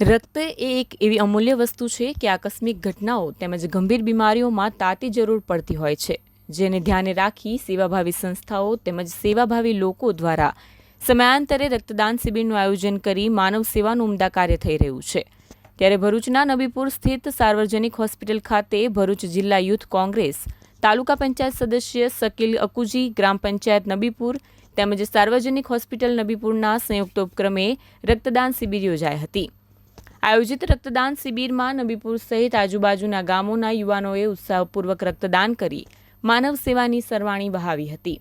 રક્ત એ એક એવી અમૂલ્ય વસ્તુ છે કે આકસ્મિક ઘટનાઓ તેમજ ગંભીર બીમારીઓમાં તાતી જરૂર પડતી હોય છે, જેને ધ્યાને રાખી સેવાભાવી સંસ્થાઓ તેમજ સેવાભાવી લોકો દ્વારા સમયાંતરે રક્તદાન શિબિરનું આયોજન કરી માનવ સેવાનું ઉમદા કાર્ય થઈ રહ્યું છે. ત્યારે ભરૂચના નબીપુર સ્થિત સાર્વજનિક હોસ્પિટલ ખાતે ભરૂચ જિલ્લા યુથ કોંગ્રેસ, તાલુકા પંચાયત સદસ્ય શકીલ અકુજી, ગ્રામ પંચાયત નબીપુર તેમજ સાર્વજનિક હોસ્પિટલ નબીપુરના સંયુક્ત ઉપક્રમે રક્તદાન શિબિર યોજાઈ હતી. આયોજિત રક્તદાન શિબિરમાં નબીપુર સહિત આજુબાજુના ગામોના યુવાનોએ ઉત્સાહપૂર્વક રક્તદાન કરી માનવ સેવાની સરવાણી વહાવી હતી.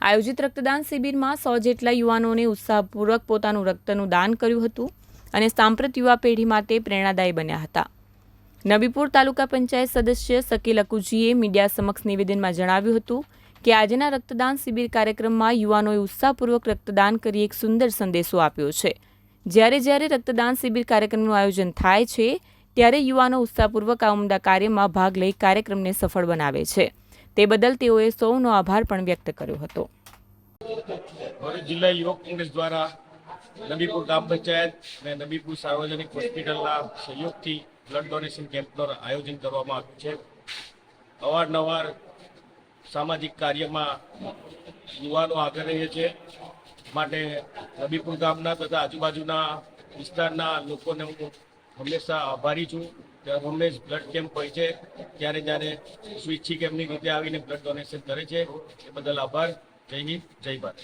આયોજિત રક્તદાન શિબિરમાં સો જેટલા યુવાનોને ઉત્સાહપૂર્વક પોતાનું રક્તનું દાન કર્યું હતું અને સાંપ્રત યુવા પેઢી માટે પ્રેરણાદાયી બન્યા હતા. નબીપુર તાલુકા પંચાયત સદસ્ય શકીલ અકુજીએ મીડિયા સમક્ષ નિવેદનમાં જણાવ્યું હતું કે આજના રક્તદાન શિબિર કાર્યક્રમમાં યુવાનોએ ઉત્સાહપૂર્વક રક્તદાન કરી એક સુંદર સંદેશો આપ્યો છે. જ્યારે જ્યારે રક્તદાન શિબિર કાર્યક્રમનું આયોજન થાય છે, ત્યારે યુવાનો ઉત્સાહપૂર્વક આ ઉમદા કાર્યમાં ભાગ લઈ કાર્યક્રમને સફળ બનાવે છે. તે બદલ તેઓએ સૌનો આભાર પણ વ્યક્ત કર્યો હતો. જિલ્લા યુવક કોંગ્રેસ દ્વારા નબીપુર ગ્રામ પંચાયત અને નબીપુર સાર્વજનિક હોસ્પિટલના સહયોગથી બ્લડ ડોનેશન કેમ્પનું આયોજન કરવામાં આવ્યું છે. અવારનવાર સામાજિક કાર્યમાં યુવાનો આગળ રહે છે. માટે નબીપુર ગામના તથા આજુબાજુના વિસ્તારના લોકોને હું હંમેશા આભારી છું. હંમેશ બ્લડ કેમ્પ હોય છે. ત્યારે જ્યારે સ્વૈચ્છિક એમની રીતે આવીને બ્લડ ડોનેશન કરે છે, એ બદલ આભાર. જય હિન્દ, જય ભારત.